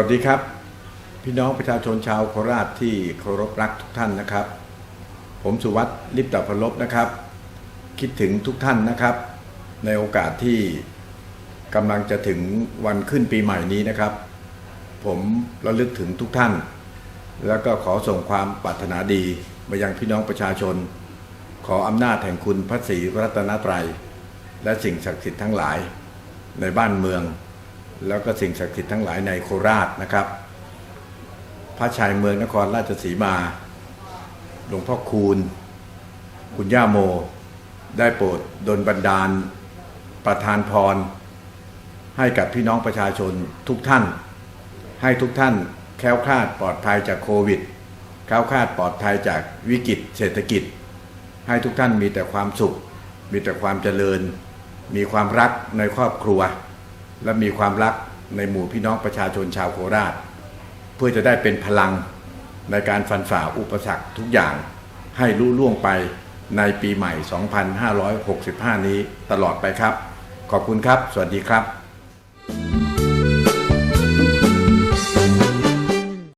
วัสดีครับ พี่น้องประชาชนชาวโคราชที่เคารพรักทุกท่านนะครับ ผมสุวัสดิ์ลิปตพลบนะครับ คิดถึงทุกท่านนะครับ ในโอกาสที่กำลังจะถึงวันขึ้นปีใหม่นี้นะครับ ผมระลึกถึงทุกท่าน แล้วก็ขอส่งความปรารถนาดีมายังพี่น้องประชาชน ขออำนาจแห่งคุณพระศรีรัตนตรัย และสิ่งศักดิ์สิทธิ์ทั้งหลายในบ้านเมือง แล้วก็สิ่งศักดิ์สิทธิ์ทั้งหลายในโคราชนะครับ พระชายเมืองนครราชสีมาหลวงพ่อคูณ คุณย่าโม ได้โปรดดลบันดาล ประทานพร ให้กับพี่น้องประชาชนทุกท่าน ให้ทุกท่านแคล้วคลาดปลอดภัยจากโควิด แคล้วคลาดปลอดภัยจากวิกฤตเศรษฐกิจ ให้ทุกท่านมีแต่ความสุข มีแต่ความเจริญ มีความรักในครอบครัว และมีความรักในหมู่พี่น้องประชาชนชาวโคราช เพื่อจะได้เป็นพลังในการฟันฝ่าอุปสรรคทุกอย่างให้รุ่ล่วงไปในปีใหม่ 2565 นี้ตลอดไปครับ ขอบคุณครับ สวัสดีครับ